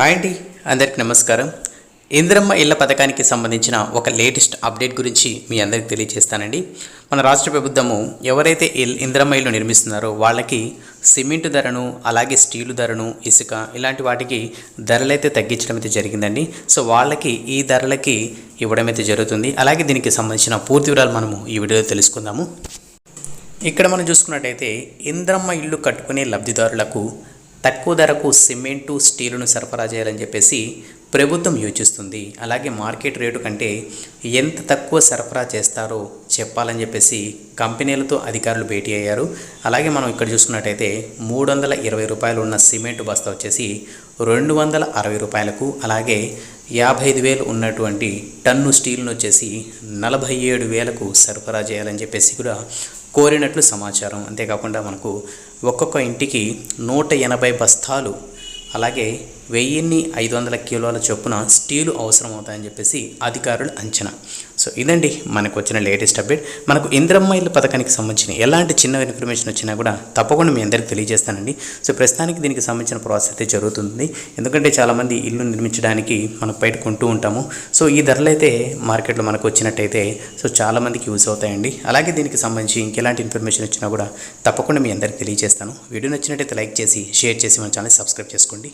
Hi అండి అందరికి నమస్కారం. ఇంద్రమ్మ ఇళ్ళ పథకానికి సంబంధించిన ఒక లేటెస్ట్ అప్డేట్ గురించి మీ అందరికి తెలియజేస్తానండి. మన రాష్ట్ర ప్రభుత్వము ఎవరైతే ఇంద్రమ్మ ఇల్లు నిర్మిస్తున్నారో వాళ్ళకి సిమెంట్ ధరను అలాగే స్టీలు ధరను ఇసుక ఇలాంటి వాటికి ధరలైతే తగ్గించడం అయితే జరిగిందండి. సో వాళ్ళకి ఈ ధరలకి ఇవ్వడం అయితే జరుగుతుంది. అలాగే దీనికి సంబంధించిన పూర్తి వివరాలు మనము ఈ వీడియోలో తెలుసుకుందాము. ఇక్కడ మనం చూసుకున్నట్టయితే ఇంద్రమ్మ ఇల్లు కట్టుకునే లబ్ధిదారులకు తక్కువ ధరకు సిమెంటు స్టీలును సరఫరా చేయాలని చెప్పేసి ప్రభుత్వం యోచిస్తుంది. అలాగే మార్కెట్ రేటు కంటే ఎంత తక్కువ సరఫరా చేస్తారో చెప్పాలని చెప్పేసి కంపెనీలతో అధికారులు భేటీ అయ్యారు. అలాగే మనం ఇక్కడ చూసుకున్నట్టయితే మూడు వందల ఇరవై రూపాయలు ఉన్న సిమెంట్ బస్తా వచ్చేసి రెండు వందల అరవై రూపాయలకు అలాగే యాభై ఐదు వేలు ఉన్నటువంటి టన్ను స్టీల్ను వచ్చేసి నలభై ఏడు వేలకు సరఫరా చేయాలని చెప్పేసి కూడా కోరినట్లు సమాచారం. అంతేకాకుండా మనకు ఒక్కొక్క ఇంటికి నూట ఎనభై బస్తాలు అలాగే వెయ్యిన్ని ఐదు వందల కిలోల చొప్పున స్టీలు అవసరం అవుతాయని చెప్పేసి అధికారులు అంచనా. సో ఇదండి మనకు వచ్చిన లేటెస్ట్ అప్డేట్ మనకు ఇంద్రమ్మ ఇల్లు పథకానికి సంబంధించిన ఎలాంటి చిన్న ఇన్ఫర్మేషన్ వచ్చినా కూడా తప్పకుండా మీ అందరికీ తెలియజేస్తానండి. సో ప్రస్తుతానికి దీనికి సంబంధించిన ప్రాసెస్ అయితే జరుగుతుంది. ఎందుకంటే చాలామంది ఇల్లు నిర్మించడానికి మనం బయట కొంటూ ఉంటాము. సో ఈ ధరలు అయితే మార్కెట్లో మనకు వచ్చినట్టయితే సో చాలామందికి యూజ్ అవుతాయండి. అలాగే దీనికి సంబంధించి ఇంకెలాంటి ఇన్ఫర్మేషన్ వచ్చినా కూడా తప్పకుండా మీ అందరికీ తెలియజేస్తాను. వీడియో నచ్చినట్టయితే లైక్ చేసి షేర్ చేసి మన ఛానల్ సబ్స్క్రైబ్ చేసుకోండి.